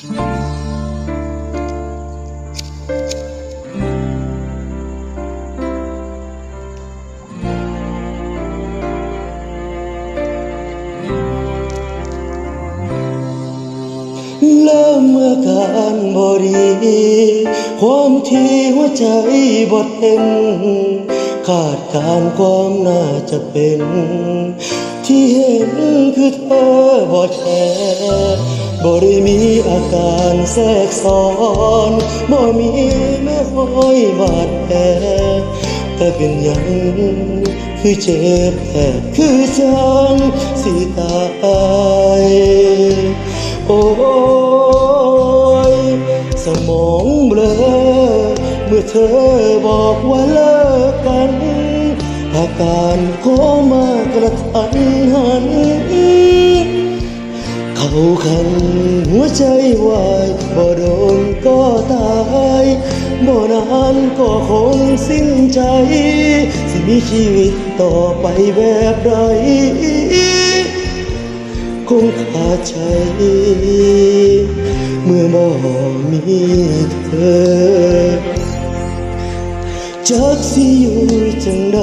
เริ่มเมื่อการบดีความที่หัวใจบดเต็มขาดการความน่าจะเป็น ที่เห็นคือเธอบอดแท้ บ่ได้มีอาการแทรกซ้อนบ่มีแม่ห้อยบาดแผลแต่เป็นยังคือเจ็บแทบคือจังสิตายโอ้ยสมองเบลอเมื่อเธอบอกว่าเลิกกัน อาการโคมากระทันหัน เขาคันหัวใจวายบ่โดนก็ตายบ่นานก็คงสิ้นใจ สิมีชีวิตต่อไปแบบใดคงขาดใจ เมื่อบ่มีเธอ จักสิอยู่จังใด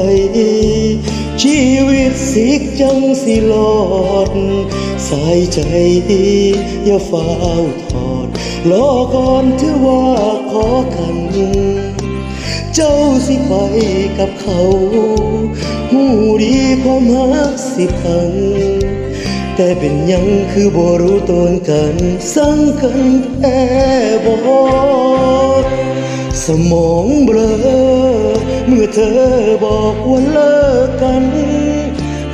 ชีวิตสิกจังสิหลอด สายใจอย่าฝ้าวถอดรอก่อนถือว่าขอกัน เจ้าสิไปกับเขาหูดีความหักสิพังแต่เป็นยังคือบ่รู้ตนกัน สังกันแท้บ่ สมองเบลอ เมื่อเธอบอกว่าเลิกกัน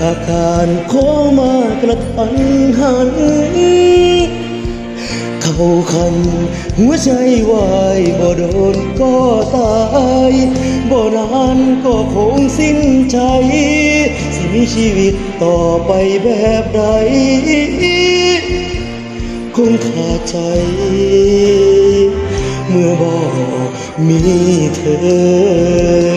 อาการโคมากระทันหัน เขาคัน หัวใจวายบ่โดนก็ตายบ่นานก็คงสิ้นใจ สิมีชีวิตต่อไปแบบใดคงขาดใจ มีเธอ